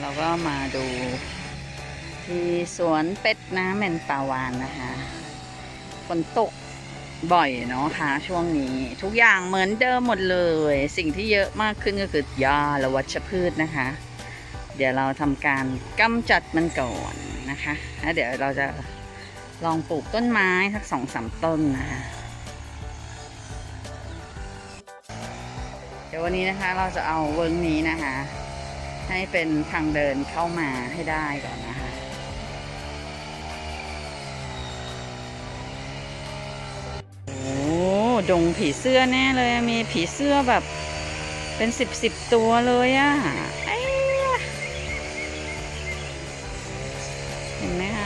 เราก็มาดู ที่สวนเป็ดน้ำแมนปาวานนะคะฝนตกบ่อยเนาะค่ะช่วงนี้ ทุกอย่างเหมือนเดิมหมดเลย สิ่งที่เยอะมากขึ้นก็คือหญ้าและวัชพืชนะคะ เดี๋ยวเราทำการกำจัดมันก่อนนะคะแล้วเดี๋ยวเราจะลองปลูกต้นไม้สักสองสามต้นนะคะเดี๋ยววันนี้นะคะเราจะเอาเวิร์กนี้นะคะ ให้เป็นทางเดินเข้ามาให้ได้ก่อนนะคะ โอ้ดงผีเสื้อแน่เลย มีผีเสื้อแบบเป็นสิบสิบตัวเลยอะ่ะเห็นไหมคะ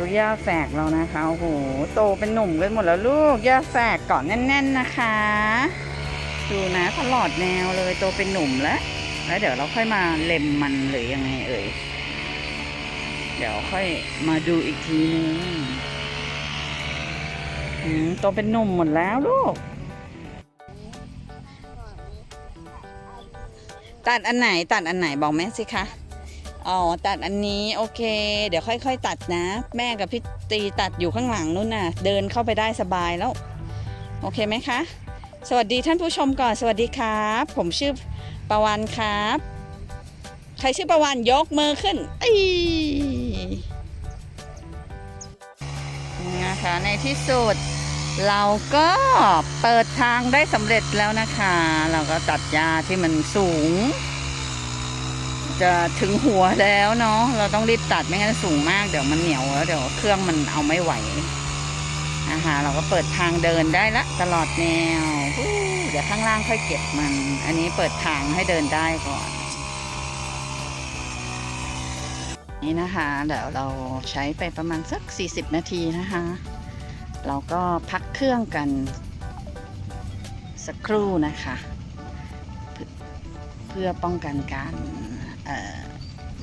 ดูย่าแฝกเรานะคะโอ้โหโตเป็นหนุ่มกันหมดแล้วลูกย่าแฝกเกาะแน่น ๆนะคะ ดูนะตลอดแนวเลยโตเป็นหนุ่มแล้วแล้วเดี๋ยวเราค่อยมาเล็มมันหรือยังไงเอ่ยเดี๋ยวค่อยมาดูอีกทีนึงอืมโตเป็นหนุ่มหมดแล้วลูกตัดอันไหนตัดอันไหนบอกแม่สิคะ อ๋อตัดอันนี้โอเค เดี๋ยวค่อย ๆ ตัดนะ แม่กับพี่ตีตัดอยู่ข้างหลังนู่นน่ะ เดินเข้าไปได้สบายแล้ว โอเคไหมคะ สวัสดีท่านผู้ชมก่อนสวัสดีครับ ผมชื่อประวันครับ ใครชื่อประวันยกมือขึ้นอีนี่นะคะในที่สุดเราก็เปิดทางได้สำเร็จแล้วนะคะ เราก็ตัดหญ้าที่มันสูง จะถึงหัวแล้วเนาะเราต้องรีบตัดไม่งั้นสูงมากเดี๋ยวมันเหนียวแล้วเดี๋ยวเครื่องมันเอาไม่ไหวนะคะเราก็เปิดทางเดินได้ละตลอดแนวเดี๋ยวข้างล่างค่อยเก็บมัน อันนี้เปิดทางให้เดินได้ก่อน นี่นะคะเดี๋ยวเราใช้ไปประมาณสัก 40 นาทีนะคะ เราก็พักเครื่องกัน สักครู่นะคะ เพื่อป้องกันการ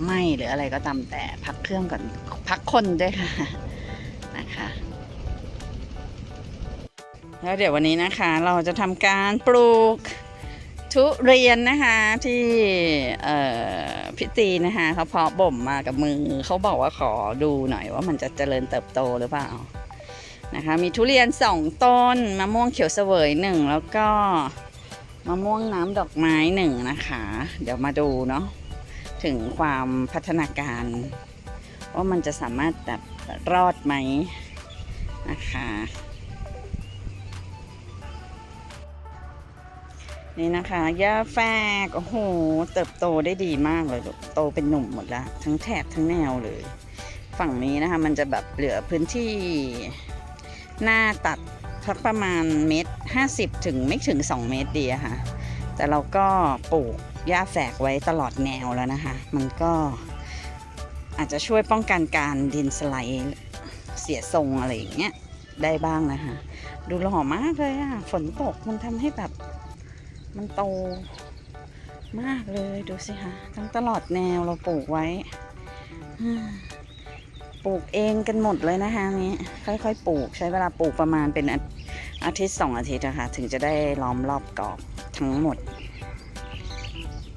ไหม้หรืออะไรก็ตามแต่พักเครื่องก่อนพักคนด้วยค่ะนะคะแล้วเดี๋ยววันนี้นะคะเราจะทำการปลูกทุเรียนนะคะที่เอ่อพิตีนะคะเขาเพาะบ่มมากับมือเขาบอกว่าขอดูหน่อยว่ามันจะเจริญเติบโตหรือเปล่านะคะมีทุเรียนสองต้นมะม่วงเขียวเสวยหนึ่งแล้วก็มะม่วงน้ำดอกไม้หนึ่งนะคะ เดี๋ยวมาดูเนาะ ถึงความพัฒนาการ ว่ามันจะสามารถแบบรอดไหมนะคะนี่นะคะย่าแฝกโอ้โห เติบโตได้ดีมากเลยลูกโตเป็นหนุ่มหมดล้วทั้งแถบทั้งแนวเลย ฝั่งนี้นะคะ มันจะแบบเหลือพื้นที่ หน้าตัดสักประมาณเมตรห้าสิบถึงไม่ถึง2เมตรดีอะค่ะ แต่เราก็ปลูก หญ้าแฝกไว้ตลอดแนวแล้วนะคะ มันก็อาจจะช่วยป้องกันการดินสไลด์เสียทรงอะไรอย่างเงี้ยได้บ้างนะคะ ดูหล่อมากเลยอะฝนตกมันทำให้แบบ มันโตมากเลยดูสิคะทั้งตลอดแนวเราปลูกไว้ปลูกเองกันหมดเลยนะคะนี้ค่อยๆ ปลูกใช้เวลาปลูกประมาณเป็นอาทิตย์สองอาทิตย์นะคะถึงจะได้ล้อมรอบกรอบทั้งหมด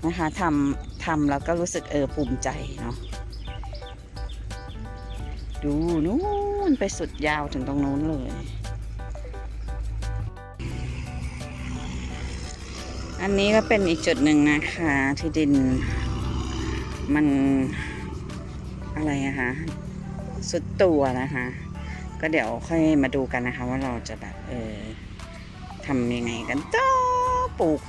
นะคะทำทำแล้วก็รู้สึกเออภูมิใจเนาะดูนู่นไปสุดยาวถึงตรงนู้นเลยอันนี้ก็เป็นอีกจุดหนึ่งนะคะที่ดินมันอะไรอะคะสุดตัวนะคะ ก็เดี๋ยวค่อยมาดูกันนะคะ ว่าเราจะแบบเออทำยังไงกันต่อ ปลูก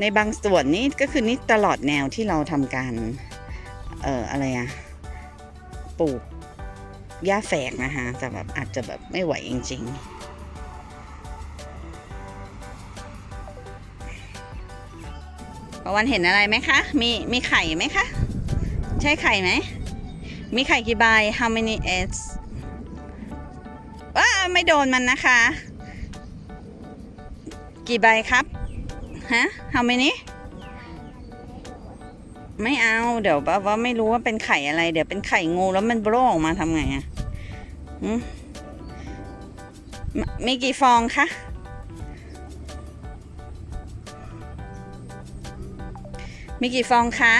ในบางส่วนนี้ก็คือนี่ตลอดแนวที่เราทำการ เอ่ออะไรอะปลูกหญ้าแฝกนะคะแต่แบบอาจจะแบบไม่ไหวจริง ๆประวันเห็นอะไรไหมคะ มี มีไข่ไหมคะ ใช่ไข่ไหม มีไข่กี่ใบ how many eggs ว้าไม่โดนมันนะคะ กี่ใบครับ ฮะ how many ไม่เอา เดี๋ยวว่าว่าไม่รู้ว่าเป็นไข่อะไร เดี๋ยวเป็นไข่งูแล้วมันโบรออกมาทำไงอะหืมมมีกี่ฟองคะมีกี่ฟองคะ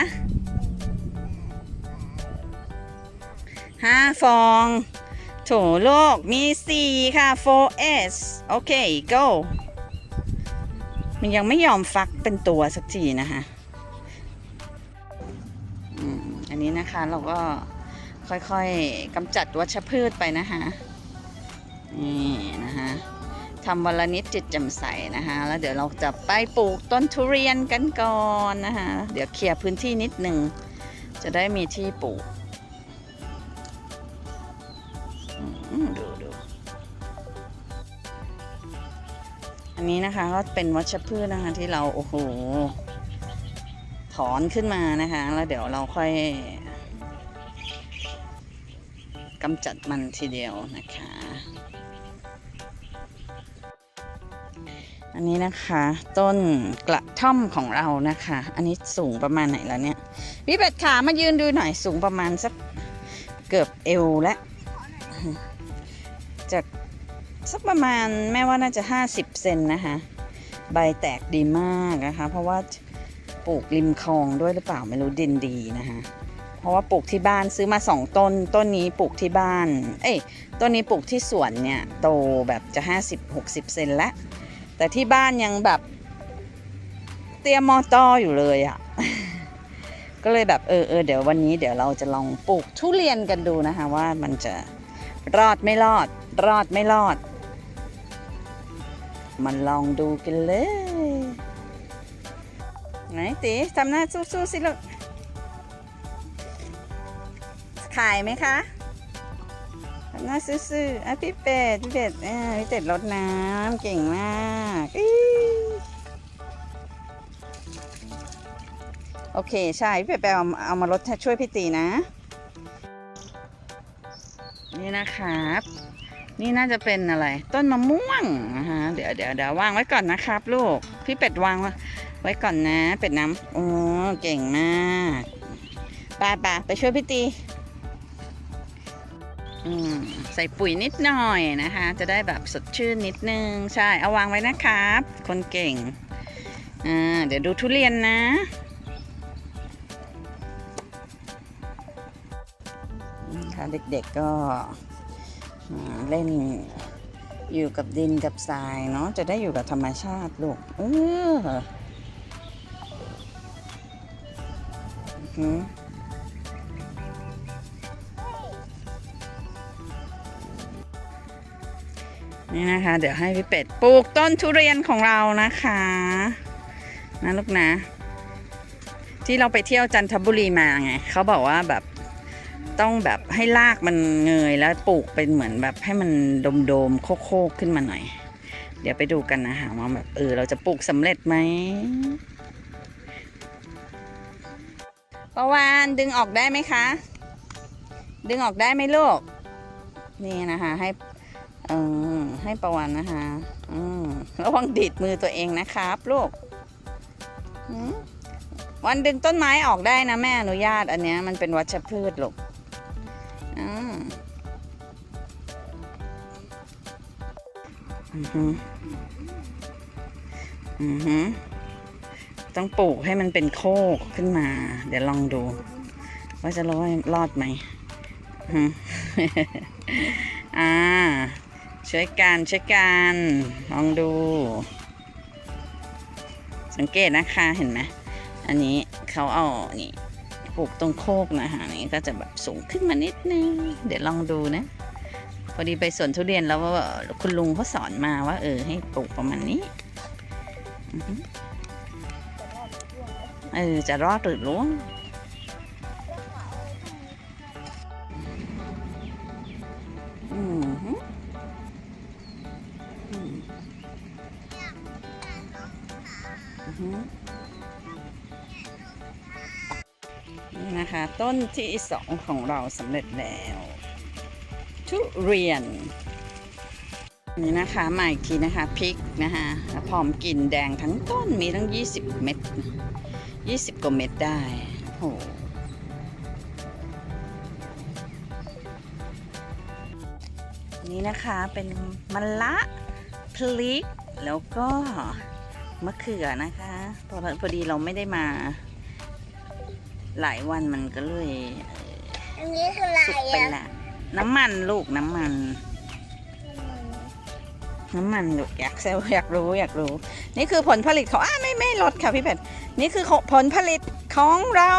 ห้าฟอง โถโลกมีสี่ค่ะ 4S โอเค go มันยังไม่ยอมฟักเป็นตัวสักทีนะคะอันนี้นะคะเราก็ค่อยๆกำจัดวัชพืชไปนะคะนี่นะคะทำวันละนิดจิตจำใสนะคะแล้วเดี๋ยวเราจะไปปลูกต้นทุเรียนกันก่อนนะคะเดี๋ยวเคลียร์พื้นที่นิดนึงจะได้มีที่ปลูก อันนี้นะคะก็เป็นวัชพืชนะคะที่เราโอ้โหถอนขึ้นมานะคะ แล้วเดี๋ยวเราค่อยกำจัดมันทีเดียวนะคะ อันนี้นะคะ ต้นกระท่อมของเรานะคะ อันนี้สูงประมาณไหนแล้วเนี่ยพี่เป็ดขามายืนดูหน่อยสูงประมาณสักเกือบเอวและจาก สักประมาณแม่ว่าน่าจะ 50 เซนนะคะ ใบแตกดีมากนะคะ เพราะว่าปลูกริมคลองด้วยหรือเปล่าไม่รู้ดินดีนะคะ เพราะว่าปลูกที่บ้านซื้อมาสองต้น ต้นนี้ปลูกที่บ้าน เอ้ยต้นนี้ปลูกที่สวนเนี่ยโตแบบจะ 50-60 เซนแล้วแต่ที่บ้านยังแบบเตรียมมอตออยู่เลยอะ่ะ ก็เลยแบบเออเออเดี๋ยววันนี้เดี๋ยวเราจะลองปลูกทุเรียนกันดูนะคะ ว่ามันจะรอดไม่รอด รอดไม่รอด มันลองดูกันเลย ไหนตีทำหน้าสู้ๆสิลูก ขายไหมคะทำหน้าซื่อๆอะพี่เป็ดพี่เป็ดอ่าพี่เป็ดรดน้ำเก่งมากอโอเค ใช่พี่เป็ดไปเอาเอามารดช่วยพี่ตีนะ นี่นะครับ นี่น่าจะเป็นอะไร ต้นมะม่วงนะคะเดี๋ยวเดี๋ยวเดี๋ยววางไว้ก่อนนะครับ ลูก พี่เป็ดวางไว้ก่อนนะ เป็ดน้ำโอ้เก่งมากป้าป้าไปช่วยพี่ตีอืมใส่ปุ๋ยนิดหน่อยนะคะ จะได้แบบสดชื่นนิดนึง ใช่ เอาวางไว้นะครับ คนเก่งอ่าเดี๋ยวดูทุเรียนนะอืมค่ะเด็กๆก็ เล่นอยู่กับดินกับทรายเนาะจะได้อยู่กับธรรมชาติลูกเออือนี่นะคะ เดี๋ยวให้พี่เป็ดปลูกต้นทุเรียนของเรานะคะนะลูกนะ ที่เราไปเที่ยวจันทบุรีมาไงเขาบอกว่าแบบ ต้องแบบให้รากมันเงยแล้วปลูกเป็นเหมือนแบบให้มันโดมๆโคกๆขึ้นมาหน่อย เดี๋ยวไปดูกันนะคะว่าแบบเออเราจะปลูกสำเร็จไหมประวานดึงออกได้ไหมคะ ดึงออกได้ไหมลูก นี่นะคะให้เออให้ประวันนะคะอืมระวังดีดมือตัวเองนะครับลูกวันดึงต้นไม้ออกได้นะแม่อนุญาตอันเนี้ยมันเป็นวัชพืชลูก อือหืออือหือต้องปลูกให้มันเป็นโคกขึ้นมา เดี๋ยวลองดู ว่าจะรอดรอดไหมอ่าช่วยกันช่วยกันลองดู สังเกตนะคะเห็นไหมอันนี้เขาเอานี่ปลูกตรงโคกนะคะนี่ก็จะแบบสูงขึ้นมานิดนึง เดี๋ยวลองดูนะ อดีไปสวนทุเรียนแล้วว่าคุณลุงเขาสอนมาว่า เออให้ปลูกประมาณนี้เออจะรอดหรือล่วงนี่นะคะ ต้นที่สองของเราสำเร็จแล้ว ทุเรียน นี่นะคะมาอีกทีนะคะพริกนะคะแล้วพร้อมกินแดงทั้งต้นมีทั้ง 20 เม็ด 20 กว่าเม็ดได้โอ้โหนนี่นะคะเป็นมะละพลิก แล้วก็มะเขือนะคะพอพอดีเราไม่ได้มา หลายวันมันก็เลย อันนี้คืออะไรสุกไปอะละ น้ำมันลูกน้ำมัน น้ำมันลูกอยากเซลอยากรู้อยากรู้ นี่คือผลผลิตของอ้าไม่ไม่ลดค่ะพี่เป็ดนี่คือผลผลิตของเรา